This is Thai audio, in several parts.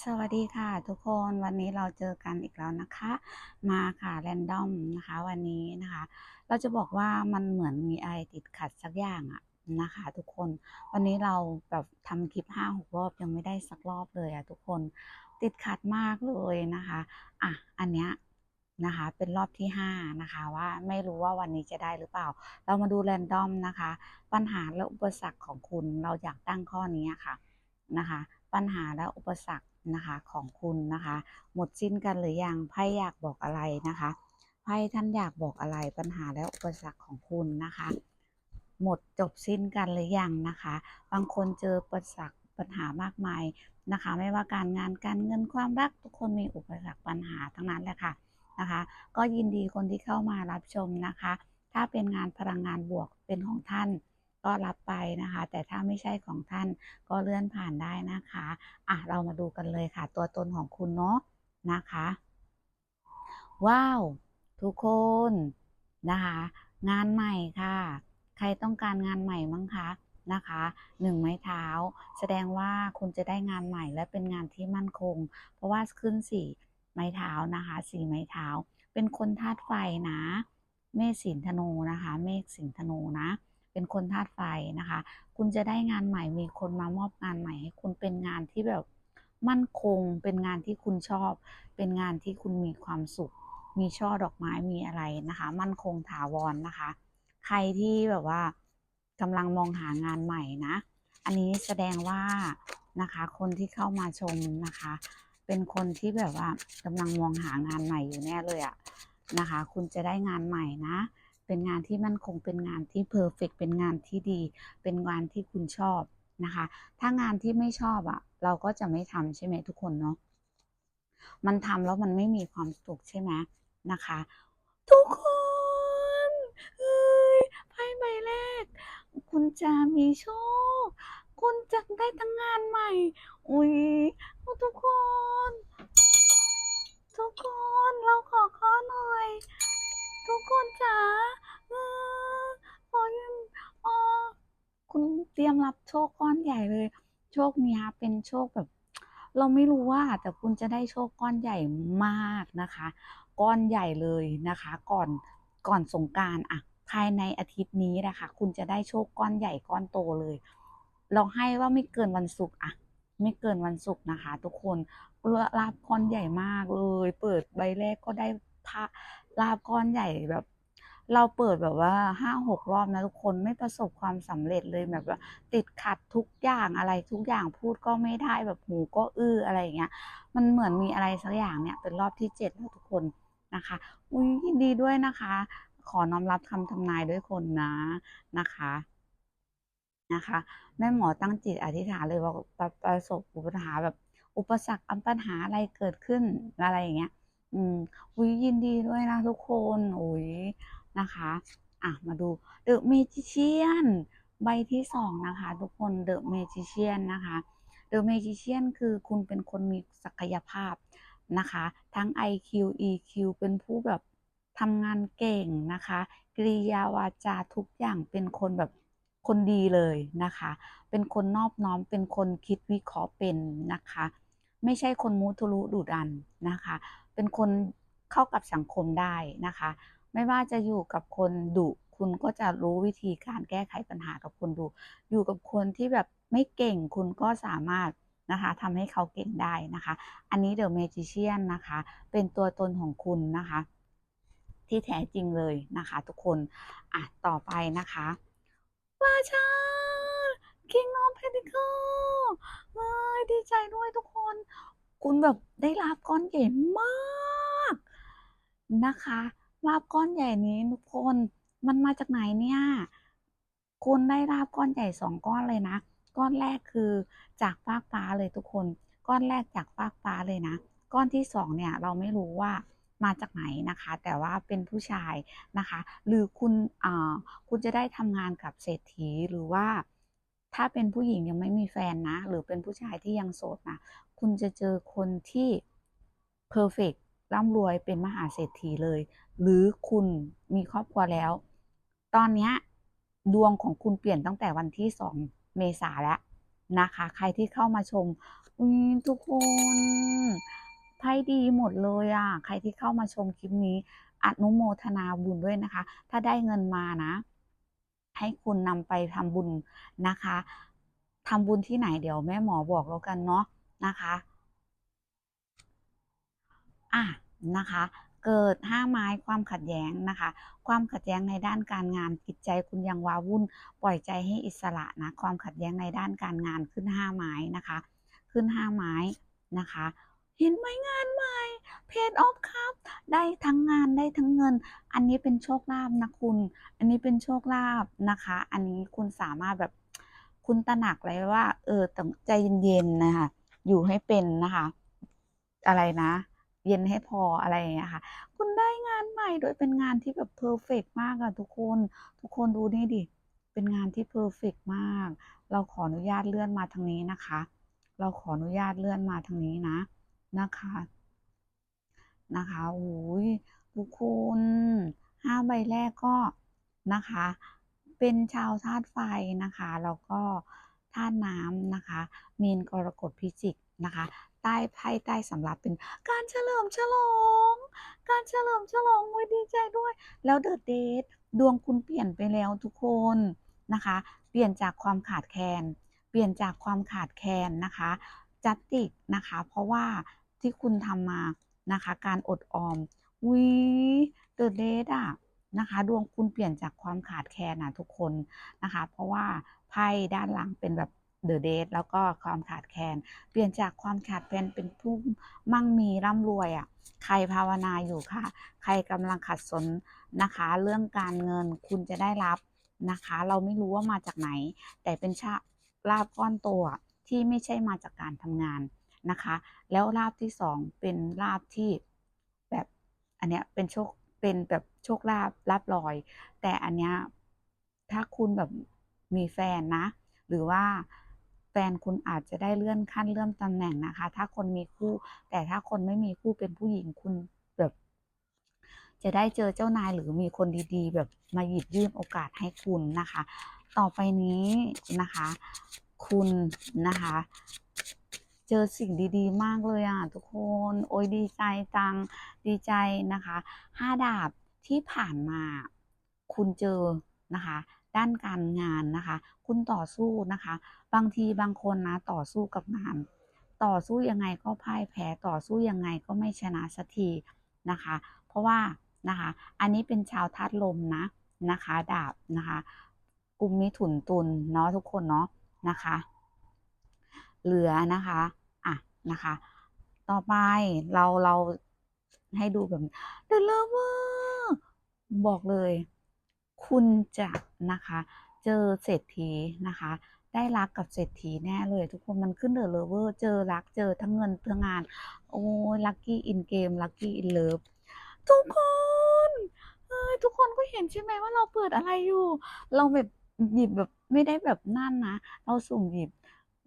สวัสดีค่ะทุกคนวันนี้เราเจอกันอีกแล้วนะคะ มาค่ะแรนดอมนะคะวันนี้นะคะ เราจะบอกว่ามันเหมือนมีอะไรติดขัดสักอย่างอะนะคะ ทุกคนวันนี้เราแบบทำคลิปห้าหกรอบยังไม่ได้สักรอบเลยอะทุกคนติดขัดมากเลยนะคะอะอันเนี้ยนะคะเป็นรอบที่ห้านะคะว่าไม่รู้ว่าวันนี้จะได้หรือเปล่า เรามาดูแรนดอมนะคะ ปัญหาและอุปสรรคของคุณเราอยากตั้งข้อนี้ค่ะนะคะ ปัญหาและอุปสรรค นะคะของคุณนะคะ หมดสิ้นกันหรือยังไพ่อยากบอกอะไรนะคะไพ่ท่านอยากบอกอะไรปัญหาและอุปสรรคของคุณนะคะ หมดจบสิ้นกันหรือยังนะคะ บางคนเจออุปสรรคปัญหามากมายนะคะ ไม่ว่าการงานการเงินความรักทุกคนมีอุปสรรคปัญหาทั้งนั้นแหละค่ะนะคะ ก็ยินดีคนที่เข้ามารับชมนะคะ ถ้าเป็นงานพลังงานบวกเป็นของท่าน ก็รับไปนะคะ แต่ถ้าไม่ใช่ของท่านก็เลื่อนผ่านได้นะคะอะเรามาดูกันเลยค่ะ ตัวตนของคุณเนาะนะคะ ว้าว ทุกคนนะคะ งานใหม่ค่ะ ใครต้องการงานใหม่มั้งคะนะคะหนึ่งไม้เท้า แสดงว่าคุณจะได้งานใหม่และเป็นงานที่มั่นคง เพราะว่าขึ้นสี่ไม้เท้านะคะสี่ไม้เท้า เป็นคนธาตุไฟนะ เมษสินธนูนะคะ เมษสินธนูนะ เป็นคนธาตุไฟนะคะ คุณจะได้งานใหม่มีคนมามอบงานใหม่ให้คุณเป็นงานที่แบบมั่นคง เป็นงานที่คุณชอบ เป็นงานที่คุณมีความสุข มีช่อดอกไม้มีอะไรนะคะ มั่นคงถาวรนะคะ ใครที่แบบว่ากำลังมองหางานใหม่นะ อันนี้แสดงว่านะคะคนที่เข้ามาชมนะคะ เป็นคนที่แบบว่ากำลังมองหางานใหม่อยู่แน่เลยอะนะคะ คุณจะได้งานใหม่นะ เป็นงานที่มั่นคงเป็นงานที่เพอร์เฟกเป็นงานที่ดี เป็นงานที่คุณชอบนะคะ ถ้างานที่ไม่ชอบอะเราก็จะไม่ทำใช่ไหมทุกคนเนาะมันทำแล้วมันไม่มีความสุขใช่ไหมนะคะ ทุกคนเฮ้ยไพ่ใบแรก คุณจะมีโชค คุณจะได้ทั้งงานใหม่ อุ้ยทุกคน ทุกคนเราขอข้อหน่อย ทุกคนจ๋าเออขอยืนออคุณเตรียมรับโชคก้อนใหญ่เลย โชคเนี้ยเป็นโชคแบบ เราไม่รู้ว่าแต่คุณจะได้โชคก้อนใหญ่มากนะคะ ก้อนใหญ่เลยนะคะ ก่อนก่อนสงกานต์อะภายในอาทิตย์นี้นะคะ คุณจะได้โชคก้อนใหญ่ก้อนโตเลย เราให้ว่าไม่เกินวันศุกร์อะไม่เกินวันศุกร์นะคะ ทุกคนลาบก้อนใหญ่มากเลย เปิดใบแรกก็ได้พระ ลาบก้อนใหญ่แบบ เราเปิดแบบว่าห้าหกรอบนะทุกคนไม่ประสบความสำเร็จเลยแบบว่า ติดขัดทุกอย่างอะไรทุกอย่างพูดก็ไม่ได้แบบหูก็อื้ออะไรอย่างเงี้ย มันเหมือนมีอะไรสักอย่างเนี่ยเป็นรอบที่เจ็ดแล้วทุกคนนะคะอุ้ยยินดีด้วยนะคะ ขอน้อมรับคำทำนายด้วยคนนะนะคะนะคะแม่หมอตั้งจิตอธิษฐานเลยว่าประสบอุปหาแบบอุปสรรคอันปัญหาอะไรเกิดขึ้นอะไรอย่างเงี้ย อืมอุ้ยยินดีด้วยนะทุกคนอุ้ยนะคะ อะมาดู The Magician ใบที่สองนะคะ ทุกคน The Magician นนะคะ The Magician คือคุณเป็นคนมีศักยภาพนะคะ ทั้ง IQ EQ เป็นผู้แบบทำงานเก่งนะคะ กริยาวาจาทุกอย่างเป็นคนแบบคนดีเลยนะคะ เป็นคนนอบน้อมเป็นคนคิดวิเคราะห์เป็นนะคะ ไม่ใช่คนมุทุรุดุดันนะคะ เป็นคนเข้ากับสังคมได้นะคะ ไม่ว่าจะอยู่กับคนดุคุณก็จะรู้วิธีการแก้ไขปัญหากับคนดุอยู่กับคนที่แบบไม่เก่งคุณก็สามารถนะคะทำให้เขาเก่งได้นะคะ อันนี้เดอะเมจิเชียนนะคะ เป็นตัวตนของคุณนะคะ ที่แท้จริงเลยนะคะ ทุกคนอะต่อไปนะคะราชา King of Pentacle เอ้ยดีใจด้วยทุกคน คุณแบบได้ลาบก้อนใหญ่มากนะคะ ลาบก้อนใหญ่นี้ทุกคนมันมาจากไหนเนี่ย คุณได้ลาบก้อนใหญ่สองก้อนเลยนะ ก้อนแรกคือจากฟากฟ้าเลยทุกคน ก้อนแรกจากฟากฟ้าเลยนะ ก้อนที่สองเนี่ยเราไม่รู้ว่ามาจากไหนนะคะ แต่ว่าเป็นผู้ชายนะคะ หรือคุณอ่าคุณจะได้ทำงานกับเศรษฐีหรือว่าถ้าเป็นผู้หญิงยังไม่มีแฟนนะ หรือเป็นผู้ชายที่ยังโสดนะ คุณจะเจอคนที่เพอร์เฟกร่ำรวยเป็นมหาเศรษฐีเลย หรือคุณมีครอบครัวแล้ว ตอนเนี้ยดวงของคุณเปลี่ยนตั้งแต่วันที่สองเมษาแล้วนะคะ ใครที่เข้ามาชมทุกคนไพ่ดีหมดเลยอะ ใครที่เข้ามาชมคลิปนี้อนุโมทนาบุญด้วยนะคะ ถ้าได้เงินมานะ ให้คุณนำไปทำบุญนะคะทำบุญที่ไหนเดี๋ยวแม่หมอบอกแล้วกันเนาะ นะคะอะนะคะ เกิดห้าไม้ความขัดแย้งนะคะ ความขัดแย้งในด้านการงานจิตใจคุณยังว้าวุ่น ปล่อยใจให้อิสระนะ ความขัดแย้งในด้านการงานขึ้นห้าไม้นะคะ ขึ้นห้าไม้นะคะเห็นไหมงานใหม่เพจออฟครับ ได้ทั้งงานได้ทั้งเงิน อันนี้เป็นโชคลาภนะคุณ อันนี้เป็นโชคลาภนะคะ อันนี้คุณสามารถแบบคุณตระหนักเลยว่า เออต้องใจเย็นๆนะคะ อยู่ให้เป็นนะคะ อะไรนะ เย็นให้พออะไรอย่างเงี้ยค่ะ คุณได้งานใหม่โดยเป็นงานที่แบบเพอร์เฟกต์มากอะทุกคน ทุกคนดูนี่ดิ เป็นงานที่เพอร์เฟกต์มาก เราขออนุญาตเลื่อนมาทางนี้นะคะ เราขออนุญาตเลื่อนมาทางนี้นะนะคะนะคะโอ้ยทุกคนห้าใบแรกก็นะคะ เป็นชาวธาตุไฟนะคะ แล้วก็ ธาตุน้ำนะคะ มีนกรกฎพิจิกนะคะ ใต้ไพ่ใต้สำรับเป็นการเฉลิมฉลอง การเฉลิมฉลองโอ้ดีใจด้วย แล้วเดอะเดทดวงคุณเปลี่ยนไปแล้วทุกคนนะคะ เปลี่ยนจากความขาดแคลน เปลี่ยนจากความขาดแคลนนะคะ จัตติกนะคะ เพราะว่าที่คุณทำมานะคะ การอดออมวิเดอะเดทอะนะคะ ดวงคุณเปลี่ยนจากความขาดแคลนนะทุกคนนะคะ เพราะว่า ไพ่ด้านหลังเป็นแบบเดอะเดทแล้วก็ความขาดแคลนเปลี่ยนจากความขาดแคลนเป็นผู้มั่งมีร่ำรวยอะ่ะใครภาวนาอยู่ค่ะ ใครกำลังขัดสนนะคะ เรื่องการเงินคุณจะได้รับนะคะ เราไม่รู้ว่ามาจากไหน แต่เป็นชาลาบก้อนโตอะที่ไม่ใช่มาจากการทำงานนะคะ แล้วลาบที่สองเป็นลาบที่แบบอันเนี้ยเป็นโชคเป็นแบบโชคลาบลาบลอย แต่อันเนี้ยถ้าคุณแบบ มีแฟนนะ หรือว่าแฟนคุณอาจจะได้เลื่อนขั้นเลื่อนตำแหน่งนะคะ ถ้าคนมีคู่ แต่ถ้าคนไม่มีคู่เป็นผู้หญิงคุณแบบ จะได้เจอเจ้านายหรือมีคนดีๆ แบบมาหยิบยื่นโอกาสให้คุณนะคะ ต่อไปนี้นะคะ คุณนะคะ เจอสิ่งดีๆ มากเลยอะทุกคน โอ้ยดีใจจังดีใจนะคะห้าดาบที่ผ่านมาคุณเจอนะคะ ด้านการงานนะคะ คุณต่อสู้นะคะ บางทีบางคนนะต่อสู้กับงาน ต่อสู้ยังไงก็พ่ายแพ้ต่อสู้ยังไงก็ไม่ชนะสักทีนะคะ เพราะว่านะคะ อันนี้เป็นชาวธาตุลมนะนะคะ ดาบนะคะกลุ่มมิถุนตุลเนาะทุกคนเนาะนะคะ เหลือนะคะอะนะคะ ต่อไปเราเราให้ดูแบบ The Lover บอกเลย คุณจะนะคะเจอเศรษฐีนะคะ ได้รักกับเศรษฐีแน่เลย ทุกคนมันขึ้นเดอะเลเวอร์เจอรักเจอทั้งเงินทั้งงาน โอ้ยลัคกี้อินเกมลัคกี้อินเลิฟทุกคนเอ้ยทุกคนก็เห็นใช่ไหมว่าเราเปิดอะไรอยู่ เราแบบหยิบแบบไม่ได้แบบนั่นนะ เราสุ่มหยิบ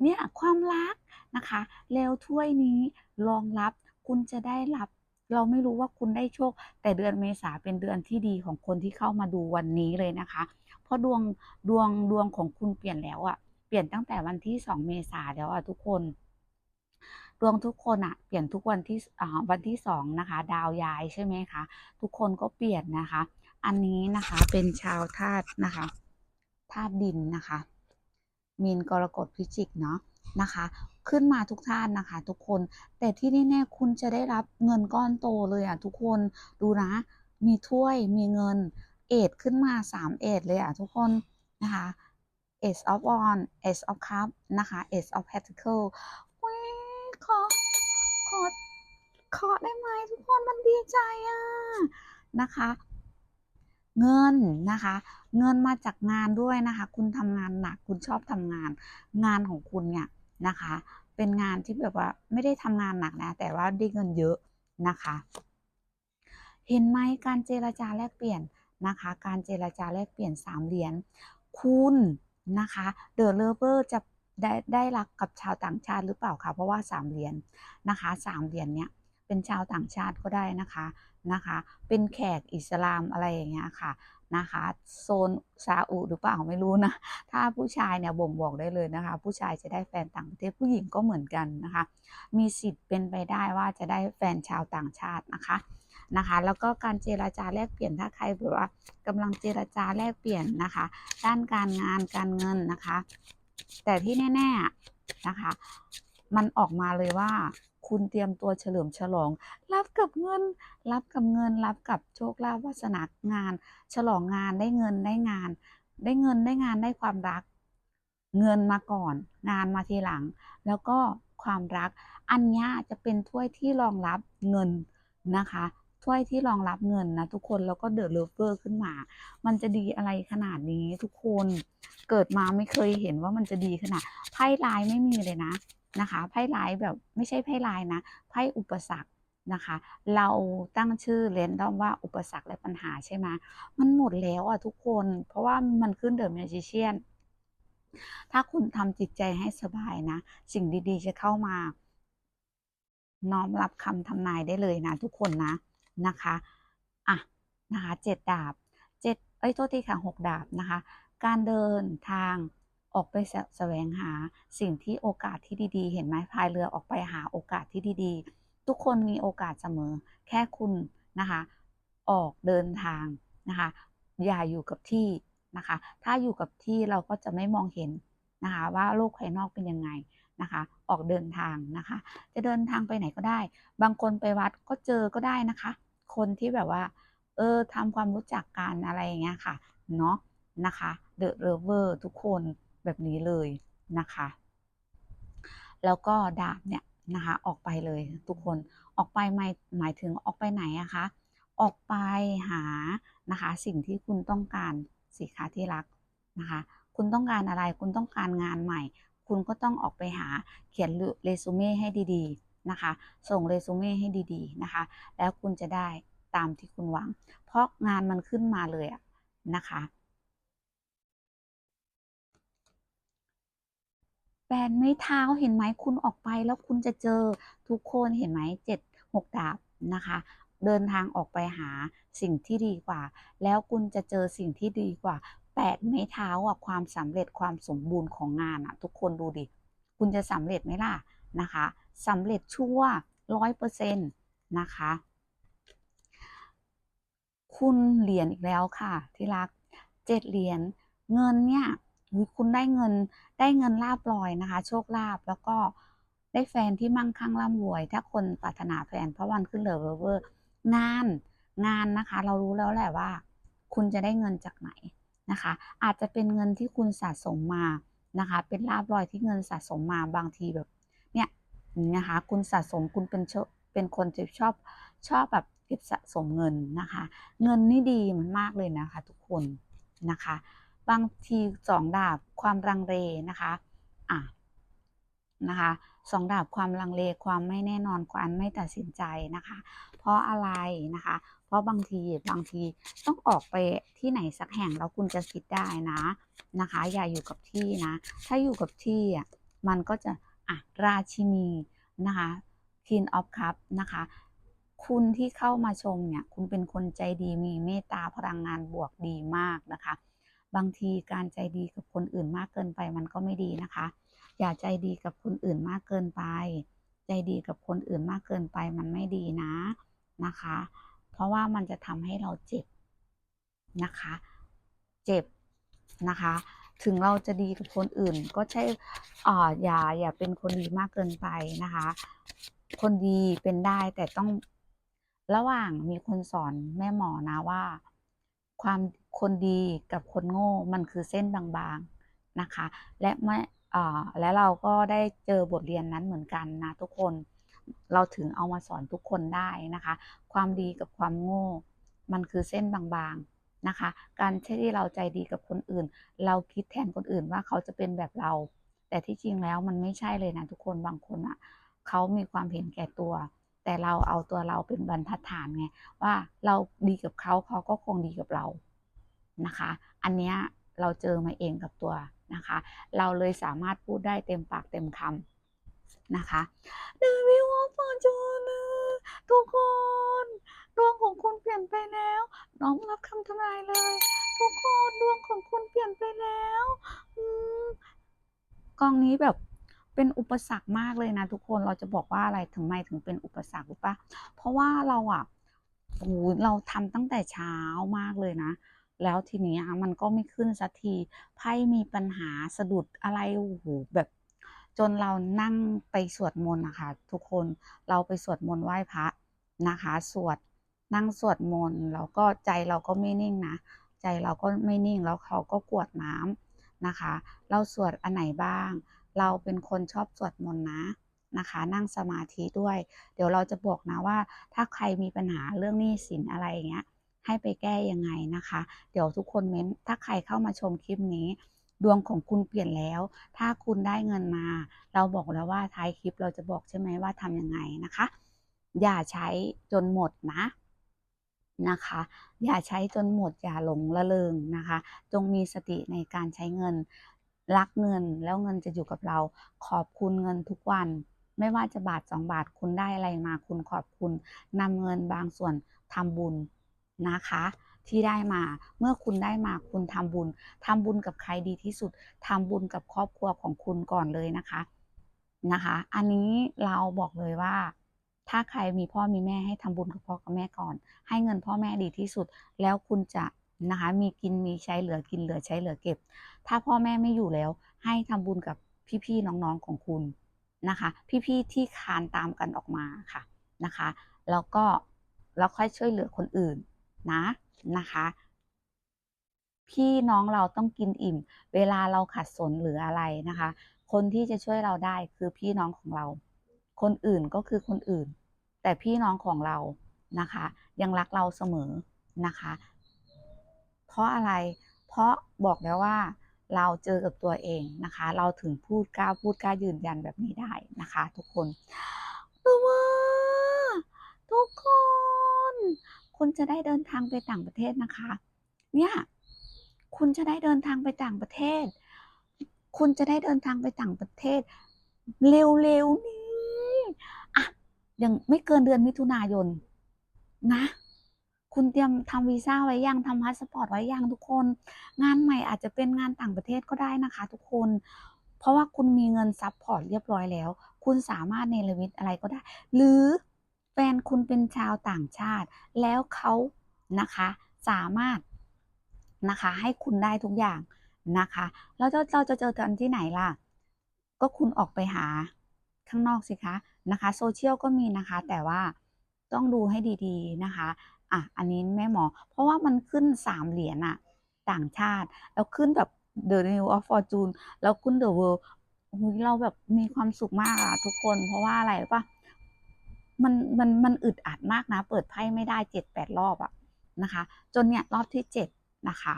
เนี่ยความรักนะคะ แล้วถ้วยนี้รองรับคุณจะได้รับ เราไม่รู้ว่าคุณได้โชค แต่เดือนเมษาเป็นเดือนที่ดีของคนที่เข้ามาดูวันนี้เลยนะคะ เพราะดวงดวงดวงของคุณเปลี่ยนแล้วอะเปลี่ยนตั้งแต่วันที่สองเมษาแล้วอะทุกคนดวงทุกคนอะเปลี่ยนทุกวันที่อ่าวันที่สองนะคะ ดาวย้ายใช่ไหมคะทุกคนก็เปลี่ยนนะคะ อันนี้นะคะเป็นชาวธาตุนะคะธาตุดินนะคะ มีนกรกฎพิจิกเนาะนะคะ ขึ้นมาทุกท่านนะคะ ทุกคน แต่ที่แน่ๆคุณจะได้รับเงินก้อนโตเลยอะทุกคนดูนะ มีถ้วยมีเงินเอทขึ้นมา3เอทเลยอะทุกคนนะคะ Ace of Wands Ace of Cup นะคะ Ace of Pentacle เว้ยขอขอขอได้ไหมทุกคนมันดีใจอะนะคะ เงินนะคะ เงินมาจากงานด้วยนะคะ คุณทำงานหนักคุณชอบทำงาน งานของคุณเนี่ย นะคะ เป็นงานที่แบบว่าไม่ได้ทำงานหนักนะ แต่ว่าได้เงินเยอะนะคะ เห็นไหมการเจรจาแลกเปลี่ยนนะคะ การเจรจาแลกเปลี่ยนสามเหรียญคุณนะคะเดอะเลเวอร์จะได้ได้รักกับชาวต่างชาติหรือเปล่าคะเพราะว่าสามเหรียญนะคะสามเหรียญเนี้ยเป็นชาวต่างชาติก็ได้นะคะนะคะ เป็นแขกอิสลามอะไรอย่างเงี้ยค่ะ นะคะ โซนซาอุหรือเปล่าไม่รู้นะ ถ้าผู้ชายเนี่ยบ่งบอกได้เลยนะคะ ผู้ชายจะได้แฟนต่างประเทศผู้หญิงก็เหมือนกันนะคะ มีสิทธิ์เป็นไปได้ว่าจะได้แฟนชาวต่างชาตินะคะนะคะ แล้วก็การเจราจาแลกเปลี่ยนถ้าใครแบบว่ากำลังเจราจาแลกเปลี่ยนนะคะ ด้านการงานการเงินนะคะ แต่ที่แน่ๆนะคะ มันออกมาเลยว่า คุณเตรียมตัวเฉลิมฉลอง รับกับเงิน รับกับเงิน รับกับโชคลาภวาสนางาน ฉลองงานได้เงินได้งาน ได้เงินได้งานได้ความรัก เงินมาก่อน งานมาทีหลัง แล้วก็ความรัก อันนี้จะเป็นถ้วยที่รองรับเงินนะคะถ้วยที่รองรับเงินนะทุกคนแล้วก็เดอะเลเวอร์ขึ้นมา มันจะดีอะไรขนาดนี้ทุกคน เกิดมาไม่เคยเห็นว่ามันจะดีขนาดไพ่ลายไม่มีเลยนะ นะคะไพ่ลายแบบไม่ใช่ไพ่ลายนะไพ่อุปสรรคนะคะ เราตั้งชื่อเรนดอมว่าอุปสรรคและปัญหาใช่ไหมมันหมดแล้วอะทุกคน เพราะว่ามันขึ้นเดอะแมจิเชียนถ้าคุณทำจิตใจให้สบายนะ สิ่งดีๆจะเข้ามา น้อมรับคำทำนายได้เลยนะ ทุกคนนะนะคะอะนะคะเจ็ดดาบเจ็ดเอ้ยโทษทีค่ะหกดาบนะคะ การเดินทาง ออกไปแสวงหาสิ่งที่โอกาสที่ดีๆ เห็นไหมพายเรือออกไปหาโอกาสที่ดีๆ ทุกคนมีโอกาสเสมอ แค่คุณนะคะ ออกเดินทางนะคะ อย่าอยู่กับที่นะคะ ถ้าอยู่กับที่เราก็จะไม่มองเห็นนะคะ ว่าโลกภายนอกเป็นยังไงนะคะ ออกเดินทางนะคะ จะเดินทางไปไหนก็ได้ บางคนไปวัดก็เจอก็ได้นะคะ คนที่แบบว่า เออทำความรู้จักกันอะไรอย่างเงี้ยค่ะ เนาะนะคะ The Lover ทุกคน แบบนี้เลยนะคะ แล้วก็ดาบเนี่ยนะคะออกไปเลยทุกคนออกไปหมายหมายถึงออกไปไหนอะคะ ออกไปหานะคะสิ่งที่คุณต้องการสิคะที่รักนะคะ คุณต้องการอะไรคุณต้องการงานใหม่ คุณก็ต้องออกไปหาเขียนเรซูเม่ให้ดีๆนะคะ ส่งเรซูเม่ให้ดีๆนะคะ แล้วคุณจะได้ตามที่คุณหวัง เพราะงานมันขึ้นมาเลยอะนะคะ แบนไม้เท้าเห็นไหมคุณออกไปแล้วคุณจะเจอทุกคนเห็นไหมเจ็ดหกดาบนะคะ เดินทางออกไปหาสิ่งที่ดีกว่า แล้วคุณจะเจอสิ่งที่ดีกว่าแปดไม้เท้าอะความสำเร็จความสมบูรณ์ของงานอะ ทุกคนดูดิ คุณจะสำเร็จไหมล่ะนะคะสำเร็จชั่วร้อยเปอร์เซ็นต์นะคะ คุณเหรียญอีกแล้วค่ะ ที่รักเจ็ดเหรียญเงินเนี่ย คุณได้เงินได้เงินลาบลอยนะคะ โชคลาภแล้วก็ได้แฟนที่มั่งคั่งร่ำรวย ถ้าคนปรารถนาแฟนเพราะวันขึ้นเลเวอร์งานงานนะคะ เรารู้แล้วแหละว่า คุณจะได้เงินจากไหนนะคะ อาจจะเป็นเงินที่คุณสะสมมานะคะ เป็นลาบลอยที่เงินสะสมมาบางทีแบบ เนี่ยนะคะ คุณสะสมคุณเป็นเป็นคนที่ชอบชอบแบบเก็บสะสมเงินนะคะ เงินนี่ดีมันมากเลยนะคะ ทุกคนนะคะ บางทีสองดาบความลังเลนะคะอะนะคะสองดาบความลังเลความไม่แน่นอนความไม่ตัดสินใจนะคะ เพราะอะไรนะคะ เพราะบางทีบางทีต้องออกไปที่ไหนสักแห่งแล้วคุณจะคิดได้นะนะคะ อย่าอยู่กับที่นะ ถ้าอยู่กับที่อะมันก็จะอะราชินีนะคะ Queen of Cup นะคะคุณที่เข้ามาชมเนี่ย คุณเป็นคนใจดีมีเมตตาพลังงานบวกดีมากนะคะ บางทีการใจดีกับคนอื่นมากเกินไปมันก็ไม่ดีนะคะ อย่าใจดีกับคนอื่นมากเกินไป ใจดีกับคนอื่นมากเกินไปมันไม่ดีนะนะคะ เพราะว่ามันจะทำให้เราเจ็บนะคะ เจ็บนะคะ ถึงเราจะดีกับคนอื่นก็ใช่อ่าอย่าอย่าเป็นคนดีมากเกินไปนะคะ คนดีเป็นได้แต่ต้องระหว่างมีคนสอนแม่หมอนะว่า ความคนดีกับคนโง่มันคือเส้นบางๆนะคะ และไม่อ่าและเราก็ได้เจอบทเรียนนั้นเหมือนกันนะทุกคนเราถึงเอามาสอนทุกคนได้นะคะ ความดีกับความโง่ มันคือเส้นบางๆนะคะ การที่เราใจดีกับคนอื่น เราคิดแทนคนอื่นว่าเขาจะเป็นแบบเรา แต่ที่จริงแล้วมันไม่ใช่เลยนะทุกคนบางคนอะเขามีความเห็นแก่ตัว แต่เราเอาตัวเราเป็นบรรทัดฐานไงว่าเราดีกับเขาเขาก็คงดีกับเรานะคะ อันนี้เราเจอมาเองกับตัวนะคะ เราเลยสามารถพูดได้เต็มปากเต็มคำนะคะเดินวิวอฟอร์จูนทุกคนดวงของคุณเปลี่ยนไปแล้ว น้องรับคำทำนายเลย ทุกคนดวงของคุณเปลี่ยนไปแล้วกองนี้แบบ เป็นอุปสรรคมากเลยนะทุกคนเราจะบอกว่าอะไรถึงไม่ถึงเป็นอุปสรรครู้ปะเพราะว่าเราอะโอ้โหเราทำตั้งแต่เช้ามากเลยนะ แล้วทีนี้มันก็ไม่ขึ้นสักทีไพ่มีปัญหาสะดุดอะไรโอ้โหแบบจนเรานั่งไปสวดมนต์นะคะทุกคนเราไปสวดมนต์ไหว้พระนะคะ สวดนั่งสวดมนต์แล้วก็ใจเราก็ไม่นิ่งนะ ใจเราก็ไม่นิ่งแล้วเขาก็กวดน้ำนะคะ เราสวดอันไหนบ้าง เราเป็นคนชอบสวดมนต์นะนะคะ นั่งสมาธิด้วย เดี๋ยวเราจะบอกนะว่า ถ้าใครมีปัญหาเรื่องหนี้สินอะไรอย่างเงี้ยให้ไปแก้ยังไงนะคะ เดี๋ยวทุกคนเม้นถ้าใครเข้ามาชมคลิปนี้ ดวงของคุณเปลี่ยนแล้ว ถ้าคุณได้เงินมา เราบอกแล้วว่าท้ายคลิปเราจะบอกใช่ไหมว่าทำยังไงนะคะ อย่าใช้จนหมดนะนะคะ อย่าใช้จนหมดอย่าหลงละเลงนะคะ จงมีสติในการใช้เงิน รักเงินแล้วเงินจะอยู่กับเรา ขอบคุณเงินทุกวัน ไม่ว่าจะบาทสองบาทคุณได้อะไรมาคุณขอบคุณนำเงินบางส่วนทำบุญนะคะ ที่ได้มาเมื่อคุณได้มาคุณทำบุญทำบุญกับใครดีที่สุดทำบุญกับครอบครัวของคุณก่อนเลยนะคะนะคะ อันนี้เราบอกเลยว่า ถ้าใครมีพ่อมีแม่ให้ทำบุญกับพ่อกับแม่ก่อน ให้เงินพ่อแม่ดีที่สุด แล้วคุณจะ นะคะ มีกินมีใช้เหลือกินเหลือใช้เหลือเก็บ ถ้าพ่อแม่ไม่อยู่แล้ว ให้ทำบุญกับพี่ๆน้องๆของคุณนะคะ พี่ๆที่คานตามกันออกมาค่ะนะคะแล้วก็แล้วค่อยช่วยเหลือคนอื่นนะนะคะ พี่น้องเราต้องกินอิ่ม เวลาเราขัดสนหรืออะไรนะคะ คนที่จะช่วยเราได้คือพี่น้องของเรา คนอื่นก็คือคนอื่น แต่พี่น้องของเรานะคะ ยังรักเราเสมอนะคะ เพราะอะไร เพราะบอกแล้วว่าเราเจอกับตัวเองนะคะ เราถึงพูดกล้าพูดกล้ายืนยันแบบนี้ได้นะคะ ทุกคนแต่ว่าทุกคน คุณจะได้เดินทางไปต่างประเทศนะคะ เนี่ยคุณจะได้เดินทางไปต่างประเทศ คุณจะได้เดินทางไปต่างประเทศ เร็วๆนี้อะยังไม่เกินเดือนมิถุนายนนะ คุณเตรียมทำวีซ่าไว้ยังทำพาสปอร์ตไว้ยังทุกคน งานใหม่อาจจะเป็นงานต่างประเทศก็ได้นะคะ ทุกคน เพราะว่าคุณมีเงินซับพอร์ตเรียบร้อยแล้ว คุณสามารถเนรมิตอะไรก็ได้ หรือแฟนคุณเป็นชาวต่างชาติ แล้วเขานะคะสามารถนะคะให้คุณได้ทุกอย่างนะคะแล้วเราเราจะเจอกันที่ไหนล่ะ ก็คุณออกไปหาข้างนอกสิคะนะคะโซเชียลก็มีนะคะ แต่ว่าต้องดูให้ดีๆนะคะ อะอันนี้แม่หมอ เพราะว่ามันขึ้นสามเหรียญอะต่างชาติ แล้วขึ้นแบบ The New of Fortune แล้วขึ้น The World เราแบบมีความสุขมากอะทุกคนเพราะว่าอะไรปะมันมันมันอึดอัดมากนะ เปิดไพ่ไม่ได้เจ็ดแปดรอบอะนะคะ จนเนี่ยรอบที่เจ็ดนะคะ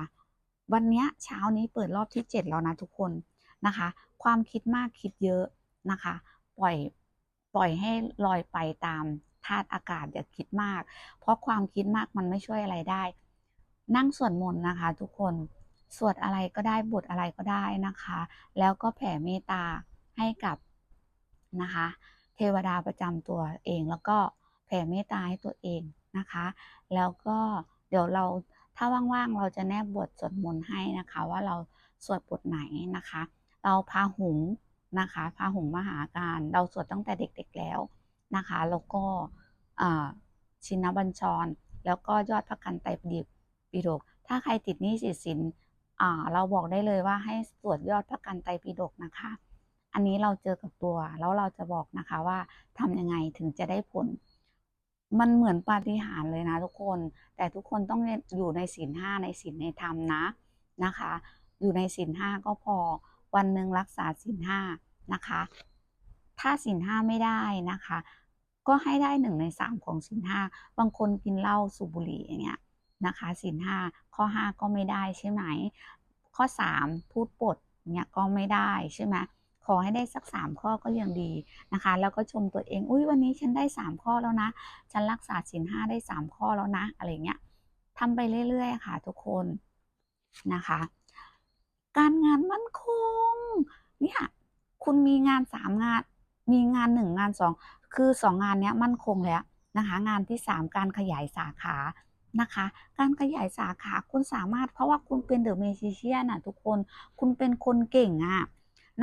วันเนี้ยเช้านี้เปิดรอบที่เจ็ดแล้วนะทุกคนนะคะ ความคิดมากคิดเยอะนะคะ ปล่อยปล่อยให้ลอยไปตาม ธาตุอากาศอย่าคิดมาก เพราะความคิดมากมันไม่ช่วยอะไรได้ นั่งสวดมนต์นะคะ ทุกคนสวดอะไรก็ได้บทอะไรก็ได้นะคะ แล้วก็แผ่เมตตาให้กับนะคะ เทวดาประจำตัวเอง แล้วก็แผ่เมตตาให้ตัวเองนะคะ แล้วก็เดี๋ยวเราถ้าว่างๆ เราจะแนบบทสวดมนต์ให้นะคะ ว่าเราสวดบทไหนนะคะ เราพาหุงนะคะพาหุงมหาการ เราสวดตั้งแต่เด็กๆแล้ว นะคะ แล้วก็ชินบัญชร แล้วก็ยอดพระกันไตรปิฎกถ้าใครติดหนี้สิสินเราบอกได้เลยว่าให้สวดยอดพระกันไตรปิฎกนะคะ อันนี้เราเจอกับตัวแล้วเราจะบอกนะคะว่าทำยังไงถึงจะได้ผล มันเหมือนปาฏิหาริย์เลยนะทุกคน แต่ทุกคนต้องอยู่ในศีลห้าในศีลในธรรมนะนะคะ อยู่ในศีลห้าก็พอวันหนึ่งรักษาศีลห้านะคะ ถ้าศีลห้าไม่ได้นะคะ ก็ให้ได้หนึ่งในสามของศีลห้าบางคนกินเหล้าสูบบุหรี่อย่างเงี้ยนะคะศีลห้าข้อห้าก็ไม่ได้ใช่ไหม ข้อสามพูดปดเนี่ยก็ไม่ได้ใช่ไหมขอให้ได้สักสามข้อก็ยังดีนะคะ แล้วก็ชมตัวเอง อุ้ยวันนี้ฉันได้สามข้อแล้วนะ ฉันรักษาศีลห้าได้สามข้อแล้วนะ อะไรเงี้ยทำไปเรื่อยๆค่ะทุกคนนะคะ การงานมั่นคง เนี่ย คุณมีงานสามงาน มีงานหนึ่งงานสองคือสองงานเนี้ยมั่นคงแล้วนะคะ งานที่สามการขยายสาขานะคะ การขยายสาขาคุณสามารถเพราะว่าคุณเป็นเดอะเมจิเชียนอะทุกคนคุณเป็นคนเก่งอะ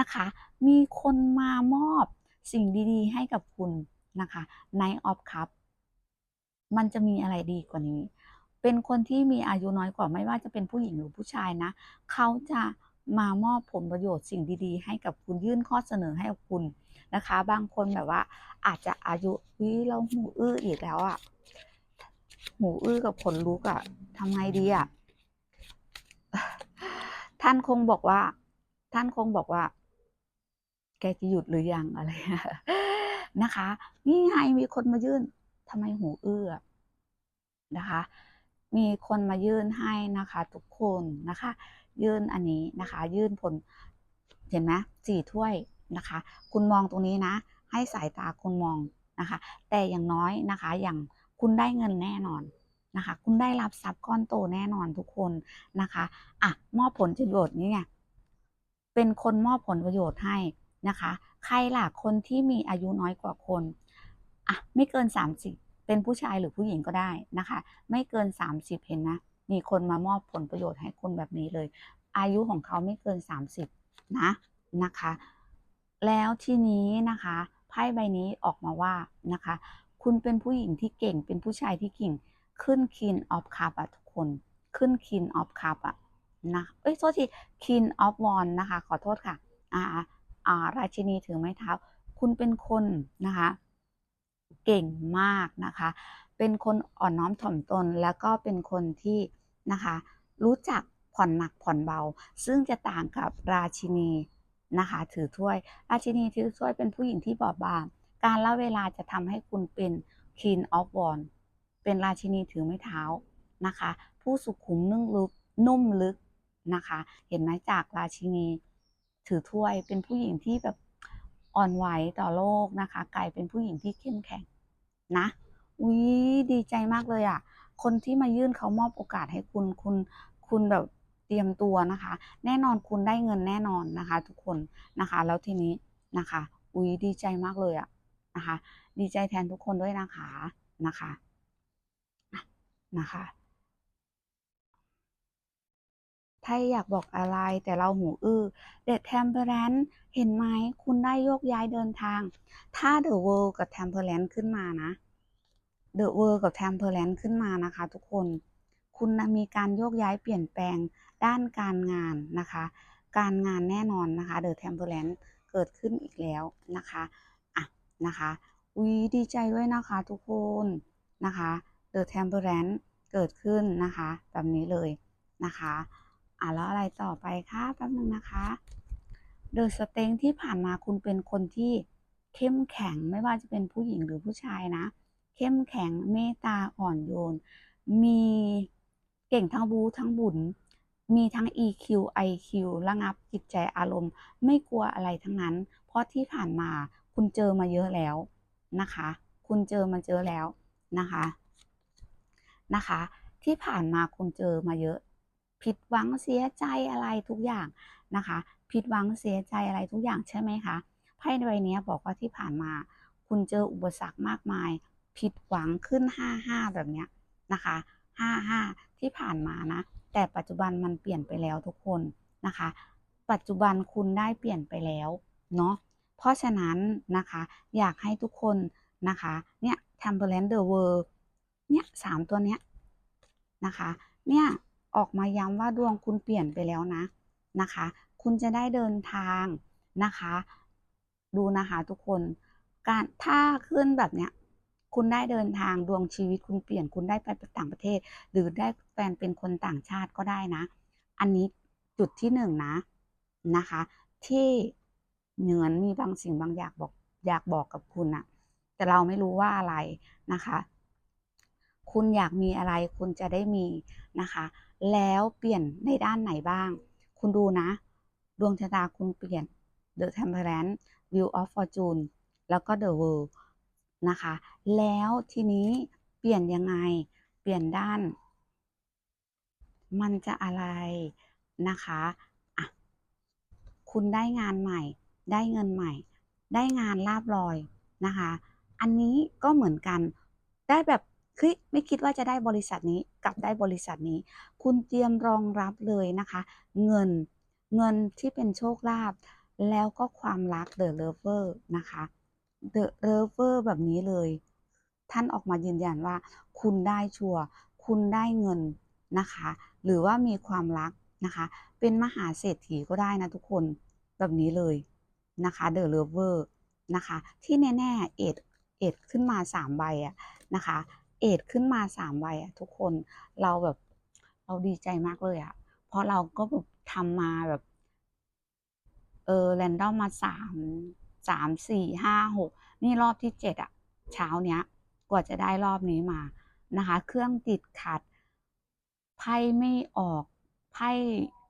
นะคะ มีคนมามอบสิ่งดีๆ ให้กับคุณนะคะ Knight of Cup มันจะมีอะไรดีกว่านี้ เป็นคนที่มีอายุน้อยกว่าไม่ว่าจะเป็นผู้หญิงหรือผู้ชายนะ เขาจะมามอบผลประโยชน์สิ่งดีๆ ให้กับคุณยื่นข้อเสนอให้กับคุณ นะคะ บางคนแบบว่า อาจจะอายุวิเราหูอื้ออีกแล้วอะ่ะหูอื้อกับขนลุกอะ่ะทำไงดีอะ่ะท่านคงบอกว่า ท่านคงบอกว่า แกจะหยุดหรือยังอะไรนะคะ นี่ไงมีคนมายื่นทำไมหูอื้อนะคะ มีคนมายื่นให้นะคะ ทุกคนนะคะ ยื่นอันนี้นะคะ ยื่นผลเห็นไหมสี่ถ้วย นะคะ คุณมองตรงนี้นะ ให้สายตาคุณมองนะคะ แต่อย่างน้อยนะคะ อย่างคุณได้เงินแน่นอนนะคะ คุณได้รับทรัพย์ก้อนโตแน่นอนทุกคนนะคะอะมอบผลประโยชน์นี่ไงเป็นคนมอบผลประโยชน์ให้นะคะ ใครล่ะคนที่มีอายุน้อยกว่าคนอะไม่เกิน 30 เป็นผู้ชายหรือผู้หญิงก็ได้นะคะ ไม่เกิน 30 เห็นไหมมีคนมามอบผลประโยชน์ให้คุณแบบนี้เลย อายุของเขาไม่เกิน 30 นะนะคะ แล้วทีนี้นะคะไพ่ใบนี้ออกมาว่านะคะ คุณเป็นผู้หญิงที่เก่งเป็นผู้ชายที่เก่งขึ้น King of Cup อะทุกคนขึ้น King of Cup อะนะเอ้ยโทษที King of wand นะคะ ขอโทษค่ะอ่าอ่าราชินีถือไม้เท้า คุณเป็นคนนะคะ เก่งมากนะคะ เป็นคนอ่อนน้อมถ่อมตนแล้วก็เป็นคนที่นะคะ รู้จักผ่อนหนักผ่อนเบา ซึ่งจะต่างกับราชินี นะคะ ถือถ้วย ราชินีถือถ้วยเป็นผู้หญิงที่บอบบาง การละเวลาจะทำให้คุณเป็น King of w a n d เป็นราชินีถือไม้เท้านะคะ ผู้สุขุมนุ่มลึกนุ่มลึกนะคะ เห็นไหมจากราชินีถือถ้วย เป็นผู้หญิงที่แบบอ่อนไหวต่อโลกนะคะ กลายเป็นผู้หญิงที่เข้มแข็งนะอุ้ยดีใจมากเลยอะ่ะ คนที่มายื่นเขามอบโอกาสให้คุณคุณคุณแบบ รียมตัวนะคะ แน่นอนคุณได้เงินแน่นอนนะคะ ทุกคนนะคะ แล้วทีนี้นะคะ อุ้ยดีใจมากเลยอะ่ะนะคะ ดีใจแทนทุกคนด้วยนะคะนะคะนะคะ ถ้าอยากบอกอะไรแต่เราหูอื้อเด e แทมเพ r รนเห็นไหมคุณได้โยกย้ายเดินทาง ถ้าเดอะเวิลด์กับแทมเพ r รนขึ้นมานะเดอะเวิลด์กับแทมเพ r รนขึ้นมานะคะ ทุกคน คุณมีการโยกย้ายเปลี่ยนแปลง ด้านการงานนะคะ การงานแน่นอนนะคะเดอะแทมเพ r รน c เกิดขึ้นอีกแล้วนะคะอะนะคะอุ้ยดีใจด้วยนะคะทุกคนนะคะเดอะแทมเพ r รน c เกิดขึ้นนะคะแบบนี้เลยนะคะอะแล้วอะไรต่อไปคะแป๊บนึงนะคะเดอะสเต็งที่ผ่านมาคุณเป็นคนที่เข้มแข็งไม่ว่าจะเป็นผู้หญิงหรือผู้ชายนะ เข้มแข็งเมตตาอ่อนโยน มีเก่งทั้งบูทั้งบุญ มีทั้ง EQ IQ ระงับจิตใจอารมณ์ ไม่กลัวอะไรทั้งนั้น เพราะที่ผ่านมาคุณเจอมาเยอะแล้วนะคะ คุณเจอมาเจอแล้วนะคะนะคะ ที่ผ่านมาคุณเจอมาเยอะ ผิดหวังเสียใจอะไรทุกอย่างนะคะ ผิดหวังเสียใจอะไรทุกอย่างใช่ไหมคะไพ่ในใบนี้บอกว่าที่ผ่านมา คุณเจออุปสรรคมากมาย ผิดหวังขึ้นห้าห้าแบบเนี้ยนะคะห้าห้าที่ผ่านมานะ แต่ปัจจุบันมันเปลี่ยนไปแล้วทุกคนนะคะ ปัจจุบันคุณได้เปลี่ยนไปแล้วเนาะเพราะฉะนั้นนะคะอยากให้ทุกคนนะคะเนี่ย Temperance the World เนี่ยสามตัวเนี้ยนะคะเนี่ยออกมาย้ำว่าดวงคุณเปลี่ยนไปแล้วนะนะคะ คุณจะได้เดินทางนะคะ ดูนะคะทุกคนการถ้าขึ้นแบบเนี้ย คุณได้เดินทางดวงชีวิตคุณเปลี่ยนคุณได้ไปต่างประเทศ หรือได้แฟนเป็นคนต่างชาติก็ได้นะ อันนี้จุดที่หนึ่งนะนะคะ ที่เหนือนมีบางสิ่งบางอย่างบอกอยากบอกกับคุณอะแต่เราไม่รู้ว่าอะไรนะคะ คุณอยากมีอะไรคุณจะได้มีนะคะ แล้วเปลี่ยนในด้านไหนบ้าง คุณดูนะ ดวงชะตาคุณเปลี่ยน The Temperance Wheel of Fortune แล้วก็ The World นะคะ แล้วทีนี้เปลี่ยนยังไง เปลี่ยนด้าน มันจะอะไรนะคะอะคุณได้งานใหม่ ได้เงินใหม่ ได้งานลาบลอยนะคะ อันนี้ก็เหมือนกัน ได้แบบเฮ้ยไม่คิดว่าจะได้บริษัทนี้กลับได้บริษัทนี้ คุณเตรียมรองรับเลยนะคะ เงินเงินที่เป็นโชคลาภแล้วก็ความรัก The Lover นะคะ The Lover แบบนี้เลย ท่านออกมายืนยันว่า คุณได้ชัวร์คุณได้เงินนะคะ หรือว่ามีความรักนะคะ เป็นมหาเศรษฐีก็ได้นะทุกคนแบบนี้เลยนะคะ The Lover นะคะ ที่แน่ๆเอ็ดเอ็ดขึ้นมาสามใบอะนะคะ เอ็ดขึ้นมาสามใบอะทุกคนเราแบบเราดีใจมากเลยอะเพราะเราก็แบบทำมาแบบ เออแรนดอมมาสาม สามสี่ห้าหกนี่รอบที่เจ็ดอะเช้าเนี้ย กว่าจะได้รอบนี้มานะคะ เครื่องติดขัดไพ่ไม่ออกไพ่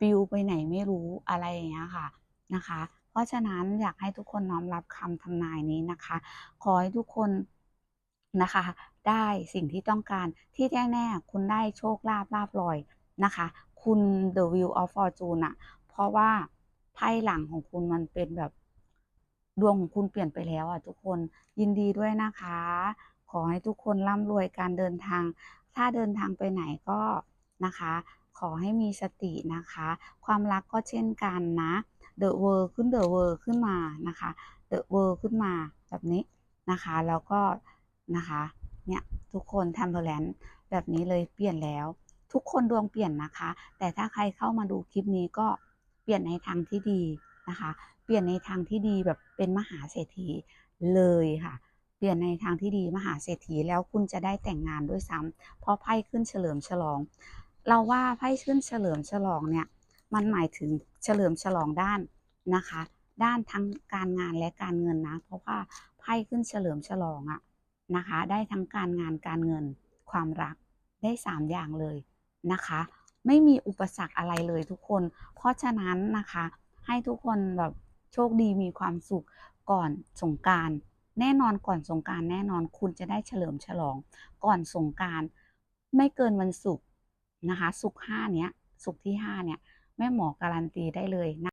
ปิวไปไหนไม่รู้อะไรอย่างเงี้ยค่ะนะคะ เพราะฉะนั้นอยากให้ทุกคนน้อมรับคำทำนายนี้นะคะ ขอให้ทุกคนนะคะ ได้สิ่งที่ต้องการที่แน่ๆคุณได้โชคลาภลาบลอยนะคะ คุณ The Wheel of Fortune อะเพราะว่าไพ่หลังของคุณมันเป็นแบบ ดวงของคุณเปลี่ยนไปแล้วอะทุกคนยินดีด้วยนะคะ ขอให้ทุกคนร่ำรวยการเดินทาง ถ้าเดินทางไปไหนก็นะคะ ขอให้มีสตินะคะ ความรักก็เช่นกันนะ The World ขึ้น The World ขึ้นมานะคะ The World ขึ้นมาแบบนี้นะคะ แล้วก็นะคะเนี่ยทุกคน Temperance แบบนี้เลยเปลี่ยนแล้ว ทุกคนดวงเปลี่ยนนะคะ แต่ถ้าใครเข้ามาดูคลิปนี้ก็เปลี่ยนในทางที่ดีนะคะ เปลี่ยนในทางที่ดีแบบเป็นมหาเศรษฐีเลยค่ะ เปลี่ยนในทางที่ดีมหาเศรษฐีแล้วคุณจะได้แต่งงานด้วยซ้ำเพราะไพ่ขึ้นเฉลิมฉลอง เราว่าไพ่ขึ้นเฉลิมฉลองเนี่ยมันหมายถึงเฉลิมฉลองด้านนะคะ ด้านทั้งการงานและการเงินนะ เพราะว่าไพ่ขึ้นเฉลิมฉลองอะนะคะ ได้ทั้งการงานการเงินความรักได้สามอย่างเลยนะคะ ไม่มีอุปสรรคอะไรเลยทุกคน เพราะฉะนั้นนะคะให้ทุกคนแบบ โชคดีมีความสุขก่อนสงการแน่นอนก่อนสงการแน่นอนคุณจะได้เฉลิมฉลอง ก่อนสงการไม่เกินวันศุกร์นะคะศุกร์ห้าเนี้ยศุกร์ที่ห้าเนี้ยแม่หมอการันตีได้เลยนะ